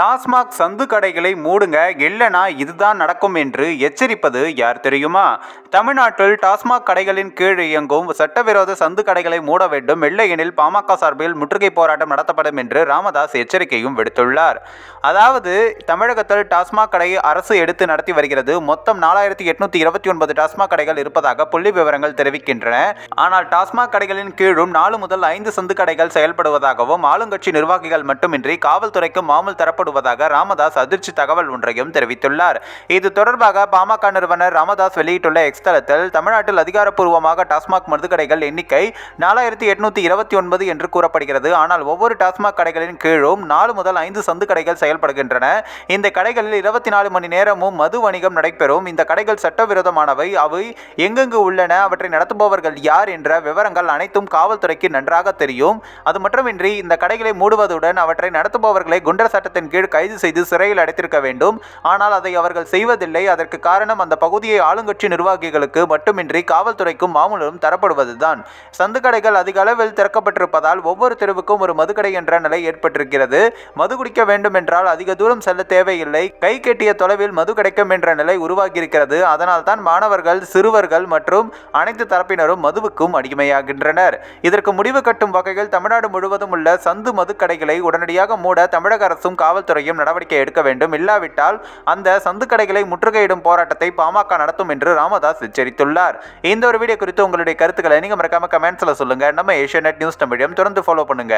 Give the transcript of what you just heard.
டாஸ்மாக் சந்து கடைகளை மூடுங்க இல்லைனா இதுதான் நடக்கும் என்று எச்சரிப்பது யார் தெரியுமா? தமிழ்நாட்டில் டாஸ்மாக் கடைகளின் கீழ் இயங்கும் சட்டவிரோத சந்து கடைகளை மூட வேண்டும் இல்லையெனில் பாமக சார்பில் முற்றுகை போராட்டம் நடத்தப்படும் என்று ராமதாஸ் எச்சரிக்கையும் விடுத்துள்ளார். அதாவது தமிழகத்தில் டாஸ்மாக் கடை அரசு எடுத்து நடத்தி வருகிறது. மொத்தம் நாலாயிரத்தி எட்நூத்தி இருபத்தி ஒன்பது டாஸ்மாக் கடைகள் இருப்பதாக புள்ளி விவரங்கள் தெரிவிக்கின்றன. ஆனால் டாஸ்மாக் கடைகளின் கீழும் நாலு முதல் ஐந்து சந்து கடைகள் செயல்படுவதாகவும் ஆளுங்கட்சி நிர்வாகிகள் மட்டுமின்றி காவல்துறைக்கு மாமல் தரப்படுவதாக ராமதாஸ் அதிர்ச்சி தகவல் ஒன்றையும் தெரிவித்துள்ளார். இது தொடர்பாக பாமக நிறுவனர் ராமதாஸ் வெளியிட்டுள்ள எக்ஸ் தளத்தில் தமிழ்நாட்டில் அதிகாரப்பூர்வமாக டாஸ்மாக் மதுக்கடைகள் எண்ணிக்கை நாலாயிரத்தி எட்நூத்தி இருபத்தி ஒன்பது என்று கூறப்படுகிறது. ஆனால் ஒவ்வொரு டாஸ்மாக் கடைகளின் கீழும் நாலு முதல் ஐந்து சந்து கடைகள் செயல்படுகின்றன. இந்த கடைகளில் இருபத்தி நாலு மணி நேரமும் மது வணிகம் நடைபெறும். இந்த கடைகள் சட்டவிரோதமானவை. அவை எங்கெங்கு உள்ளன? அவற்றை நடத்துபவர்கள் யார்? என்ற விவரங்கள் அனைத்தும் காவல்துறைக்கு நன்றாக தெரியும். அது மட்டுமின்றி இந்த கடைகளை மூடுவதுடன் அவற்றை நடத்துபவர்களை குண்டர் சட்டத்தின் கீழ் கைது செய்து சிறையில் அடைத்திருக்க வேண்டும். ஆனால் அதை அவர்கள் செய்வதில்லை. அதற்கு காரணம் அந்த பகுதியை ஆளுங்கட்சி நிர்வாகிகளுக்கு மட்டுமின்றி காவல்துறைக்கும் மாமூலும் தரப்படுவதுதான். சந்து கடைகள் அதிக அளவில் திறக்கப்பட்டிருப்பதால் ஒவ்வொரு தெருவுக்கும் ஒரு மதுக்கடை என்ற நிலை ஏற்பட்டிருக்கிறது. மது குடிக்க வேண்டும் என்றால் அதிக தூரம் செல்ல தேவையில்லை. கை கெட்டிய தொலைவில் மது கிடைக்கும் என்ற நிலை உருவாகியிருக்கிறது. அதனால் தான் மாணவர்கள் சிறுவர்கள் மற்றும் அனைத்து தரப்பினரும் மதுவுக்கும் அடிமையாகின்றனர். இதற்கு முடிவு கட்டும் வகையில் தமிழ்நாடு முழுவதும் உள்ள சந்து மதுக்கடைகளை உடனடியாக மூட தமிழக அரசும் காவல் காவல்துறையும் நடவடிக்கை எடுக்க வேண்டும். இல்லாவிட்டால் அந்த சந்து கடைகளை முற்றுகையிடும் போராட்டத்தை பாமக நடத்தும் என்று ராமதாஸ் எச்சரித்துள்ளார். இந்த ஒரு வீடியோ குறித்து உங்களுடைய கருத்துக்களை நீங்க மறக்காம கமெண்ட்ஸ்ல சொல்லுங்க. நம்ம ஏஷியா நியூஸ் தமிழையும் தொடர்ந்து ஃபாலோ பண்ணுங்க.